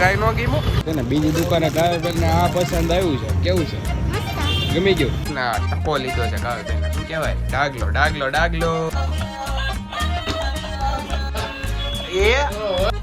કાંઈ ન ગીમું? ને બીજી દુકાને કાવ્ય બેન ને આ પસંદ આવ્યું છે. કેવું છે? ગમી ગયું? ના ટકો લીધો છે કાવે બેન શું કહેવાય? ડાગલો ડાગલો ડાગલો. એ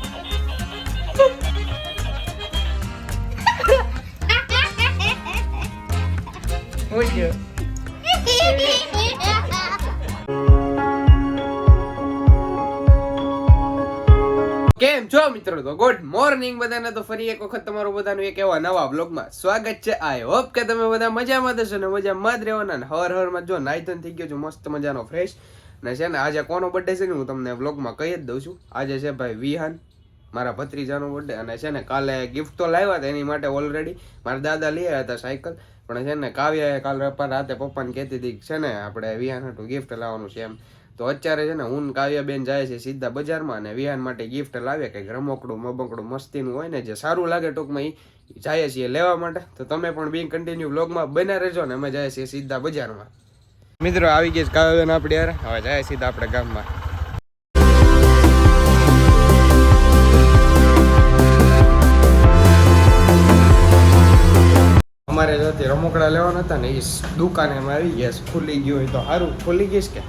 મિત્રો, તો ગુડ મોર્નિંગ બધાને. તો ફરી એક વખત તમારું બધાનું એક એવા નવા બ્લોગમાં સ્વાગત છે. આઈ હોપ કે તમે બધા મજામાં થશો ને મજામાં જ રહેવાના ને હર હરમાં જો નાઈધન થઈ ગયો છું, મસ્ત મજાનો ફ્રેશ ને છે ને આજે કોનો બર્થડે છે ને હું તમને બ્લોગમાં કહી જ દઉં છું. આજે છે ભાઈ વિહાન, મારા ભત્રીજાનો બર્થડે અને છે ને કાલે ગિફ્ટ તો લાવ્યા હતા એની માટે ઓલરેડી મારા દાદા લઈ આવ્યા હતા સાયકલ, પણ છે ને કાવ્યાએ કાલ રાતે પપ્પાને કહેતી હતી છે ને આપણે વિહાન હતું ગિફ્ટ લાવવાનું છે એમ. તો અત્યારે છે ને હું કાવ્યાબેન જાય છે સીધા બજારમાં અને વિહાન માટે ગિફ્ટ લાવે કંઈક રમકડું, મબકડું મસ્તીનું હોય ને જે સારું લાગે ટૂંકમાં એ જાય છીએ લેવા માટે. તો તમે પણ બિન કન્ટિન્યુ બ્લોગમાં બના રહેજો ને અમે જાય છીએ સીધા બજારમાં. મિત્રો, આવી ગઈ કાવ્યાબેન આપણે યાર હવે જાય સીધા આપણે ગામમાં. અમારે જોતી રમકડા લેવાના હતા ને એ દુકાને અમે આવી ગયા ખુલી ગયું હોય તો સારું. ખુલી ગઈશ કે?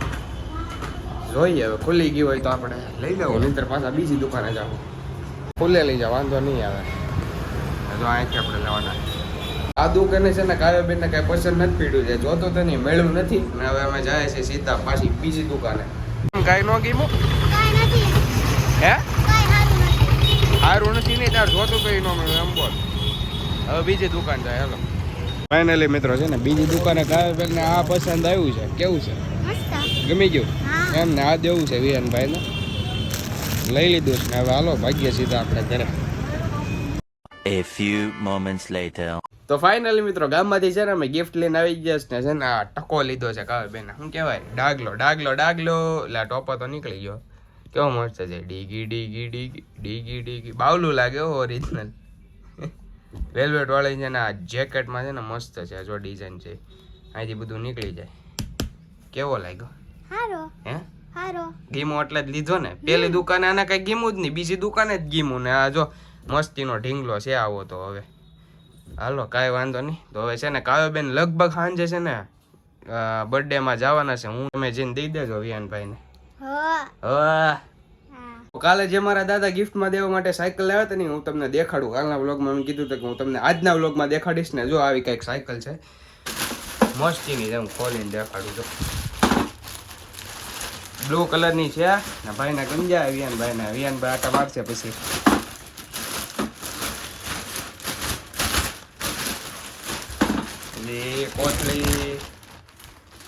જોઈએ હવે ખુલી ગયું હોય તો આપણે લઈ લેવું. નહીતર પાછા બીજી દુકાને જાવ ખુલ્લે લઈ જાવ વાંધો નહીં આવે. તો અહીંથી આપણે લેવાના. આ દુકાને છે ને કાવ્યાબેન ને કાંઈ પસંદ નથી પીડ્યું છે. જોતો તો નહીં મેળવું નથી. ને હવે અમે જાય છે સીધા પાછી બીજી દુકાને. કાંઈ ન ગીમું? કાંઈ નથી. હે? કાંઈ સારું નથી. નહીં તાર જોતું તો ન મળે એમ બોલ. હવે બીજી દુકાન જાય હાલો. ફાઇનલી મિત્રો છે ને બીજી દુકાને ગાયો બેન ને આ પસંદ આવ્યું છે. કેવું છે? ગમી ગયું? એમ ને આ દેવું છે વિરનભાઈ ને. લઈ લીધું છે ને હવે હાલો ભાગ્ય સીધા આપણે ઘરે. A few moments later. તો ફાઇનલી મિત્રો ગામમાંથી છે ને અમે ગિફ્ટ લઈને આવી ગયા છે ને છે ને આ ટકો લીધો છે કાવે બેન શું કહેવાય? ડાગલો ડાગલો ડાગલો. એટલે આ ટોપો તો નીકળી ગયો. કેવો મસ્ત છે. ડીગી ડીગી ડીગી ડીગી ડીગી. બાવલું લાગે હો ઓરિજિનલ વેલ્વેટ વાળી છે ને આ જેકેટમાં છે ને મસ્ત છે. જો ડિઝાઇન છે. અહીંથી બધું નીકળી જાય. કેવો લાગ્યો? સારો હે? હારો. ગીમો એટલે જ લીધો ને. પેલી દુકાને આને કઈ ગીમું જ નહીં બીજી દુકાને જ ગીમું ને. આ જો મસ્તીનો ઢીંગલો છે આવો તો હવે. હાલો કાંઈ વાંધો નહીં. તો હવે છે ને કાવ્યબેન લગભગ સાંજે છે ને બર્થડેમાં જવાના છે. હું તમે જઈને દઈ દેજો વિયાનભાઈને હા. કાલે જે મારા દાદા ગિફ્ટમાં દેવા માટે સાયકલ લાવ્યા હતા ને હું તમને દેખાડું. કાલના વ્લોગમાં મેં કીધું હતું કે હું તમને આજના વ્લોગમાં દેખાડીશ ને જો આવી કંઈક સાયકલ છે. મસ્તીની જેમ હું ખોલીને દેખાડું છું બ્લુ કલરની છે ને ભાઈના ગંજા વિયાન ભાઈના વિયાન ભાઈ આટા મારશે પછી. કોથળી.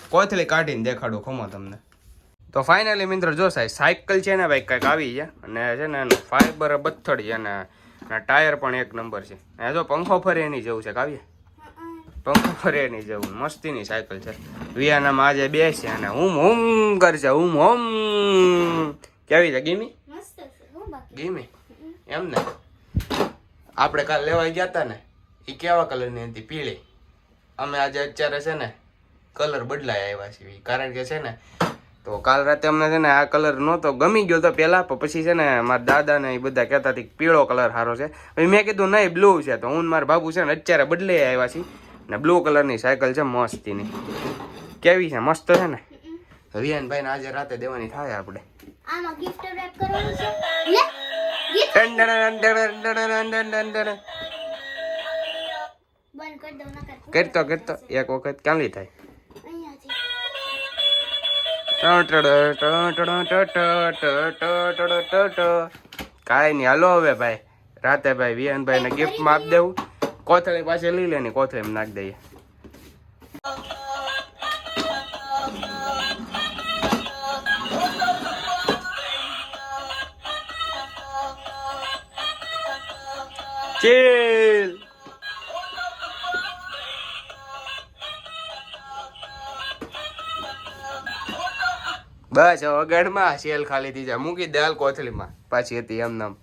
કોથળી કાઢીને દેખાડું ખમો તમને. તો ફાઇનલી મિત્રો જો સાહેબ, સાયકલ છે ને ભાઈ, કંઈક આવી છે. અને છે ને એનું ફાઈબર બથડ છે અને ટાયર પણ એક નંબર છે. એ જો પંખો ફરે એની જેવું છે, કાવ્ય? પંખો ફરે નહીં જવું. મસ્તીની સાયકલ છે. વિયાનામાં આજે બેસે અને હું હુમ કરશે. હું હોમ. કેવી છે ગીમી? છે ગીમી? એમ ને? આપણે કાલ લેવા ગયા હતા ને એ કેવા કલરની હતી? પીળી. અમે આજે અત્યારે છે ને કલર બદલાય આવ્યા છીએ કારણ કે છે ને તો કાલ રાતે અમને છે ને આ કલર નહોતો ગમી ગયો તો પહેલાં પણ પછી છે ને મારા દાદા ને એ બધા કહેતા હતા પીળો કલર સારો છે. મેં કીધું નહીં બ્લુ છે. તો હું મારા બાબુ છે ને અત્યારે બદલાઈ આવ્યા છીએ. ને બ્લુ કલરની સાયકલ છે મસ્તીની કેવી છે મસ્ત છે ને રિયાનભાઈ ને આજે રાતે દેવાની થાય આપણે આમાં ગિફ્ટ રેપ કરવાનું છે લે કરતો કરતો એક વખત કાલી થાય કાંઈ નહીં હાલો હવે ભાઈ રાતે ભાઈ વિયનભાઈ ને ગિફ્ટમાં આપી દેવું કોથળી પાસે લઈ લે ને કોથળી નાખી દઈએ. ચીલ. બસ હવે અગાડમાં સેલ ખાલી થઈ જાય. મૂકી દે કોથળીમાં. પાછી હતી એમ નામ.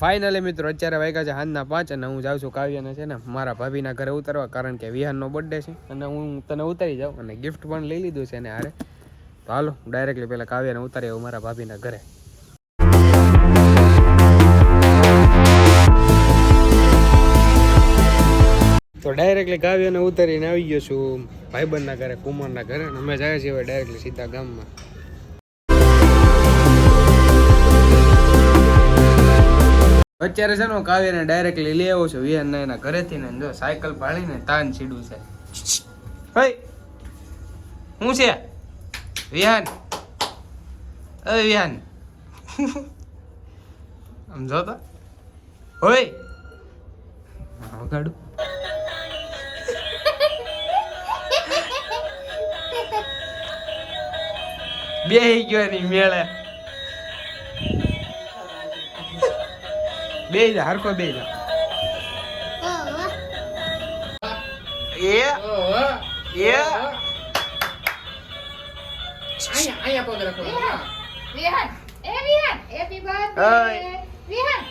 ફાઇનલી મિત્રો, અત્યારે વાગ્યા છે હાંજના પાંચ અને હું જાઉં છું કાવ્યને છે ને મારા ભાભીના ઘરે ઉતારવા, કારણ કે વિહાનનો બર્થડે છે. અને હું તને ઉતારી જાઉં અને ગિફ્ટ પણ લઈ લીધું છે ને હારે. તો હાલો ડાયરેક્ટલી પહેલાં કાવ્યને ઉતારી આવું મારા ભાભીના ઘરે. તો ડાયરેક્ટલી કાવ્યને ઉતારીને આવી ગયો છું. ભાઈબંધના ઘરે કુમારના ઘરે અને અમે જાય હવે ડાયરેક્ટલી સીધા ગામમાં. અત્યારે છે ને હું કાવ્યને ડાયરેક્ટલી લઈ આવ્યો છું વિહાન એના ઘરેથી ને જો સાયકલ ભાળીને તાન સીડું છે. હઈ શું છે? વિહાન. અ વિહાન. સમજો તો હોય. હા, વગાડું. બે ગયો એની મેળે. બે જા હરકો બે જા. એ એ. વિહાન એ Vihaan happy birthday Vihaan.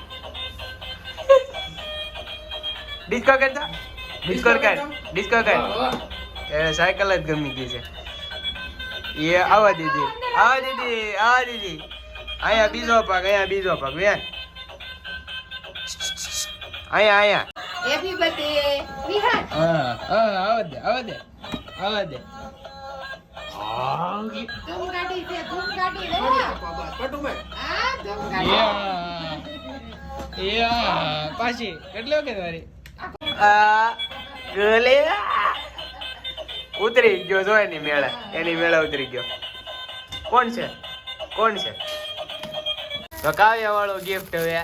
Disco કરતા ડિસ્કો કર ડિસ્કો કર એ સાયકલ જ ગમી ગઈ છે. એ આવા દીદી આવા દીદી આ દીદી. અહીંયા બીજો પગ અહીંયા બીજો પગ વેન અહીંયા અહીંયા. હેપી બર્થડે વિહાન હા હા આવો દે આવો દે આવો દે. ધૂમ છે ધૂમ રે. આ યા પાછી કેટલી કે વારી આ ગલે ઉતરી ગયો જો એની મેળા. એની મેળા ઉતરી ગયો. કોણ છે? કોણ છે? તો કાવ્ય વાળો ગિફ્ટ હવે.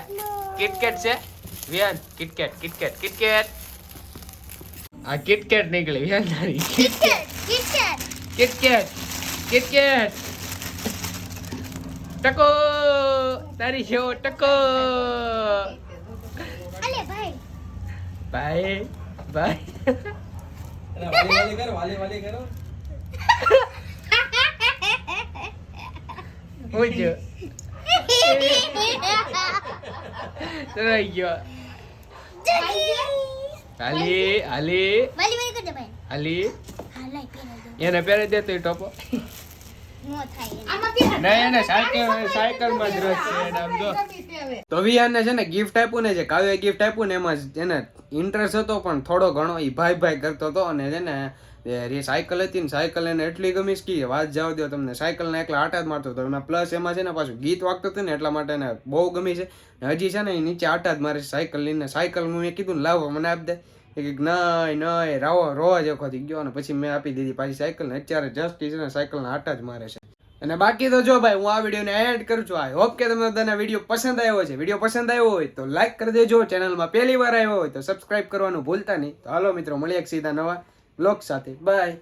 કિટકેટ છે? વ્યાન કિટકેટ કિટકેટ કિટકેટ આ કિટકેટ નીકળી વિયાન તારી. કિટકેટ કિટકેટ કિટકેટ ટકો તારી છે ટકો. અલે ભાઈ. ભાઈ ભાઈ. વાલી વાલી કરો વાલી વાલી હાલી વાલી વાલી કરજે ભાઈ હાલી હા લઈ એને પહેરી દે તો ટોપો જ જો તો છે ને ગિફ્ટ આપ્યું ને જે કાવ્ય ગિફ્ટ આપ્યું ને એમાં જ એને ઇન્ટરેસ્ટ હતો પણ થોડો ઘણો એ ભાઈ ભાઈ કરતો હતો અને છે ને રી સાયકલ હતી ને સાયકલ એને એટલી ગમી કે વાત જાવ દો તમને. સાયકલને એકલા આટા જ મારતો હતો. એમાં પ્લસ એમાં છે ને પાછું ગીત વાગતું હતું ને એટલા માટે એને બહુ ગમી છે. હજી છે ને એ નીચે આટા જ મારે સાયકલ લઈને સાયકલ હું મેં કીધું ને, લાવો મને આપી દે. એ કે નહીં નહીં રાવો રોવા જ થઈ ગયો અને પછી મેં આપી દીધી. પાછી સાયકલ ને અત્યારે જસ્ટ છે ને સાયકલના આટા જ મારે છે. અને બાકી તો જો ભાઈ, હું આ વિડીયોને એડ કરું છું. આઈ હોપ કે તમને બધાને વીડિયો પસંદ આવ્યો છે. વીડિયો પસંદ આવ્યો હોય તો લાઈક કરી દેજો. ચેનલમાં પહેલી વાર આવ્યો હોય તો સબસ્ક્રાઇબ કરવાનું ભૂલતા નહીં. તો હાલો મિત્રો, મળીએ સીધા નવા બ્લોગ સાથે. બાય.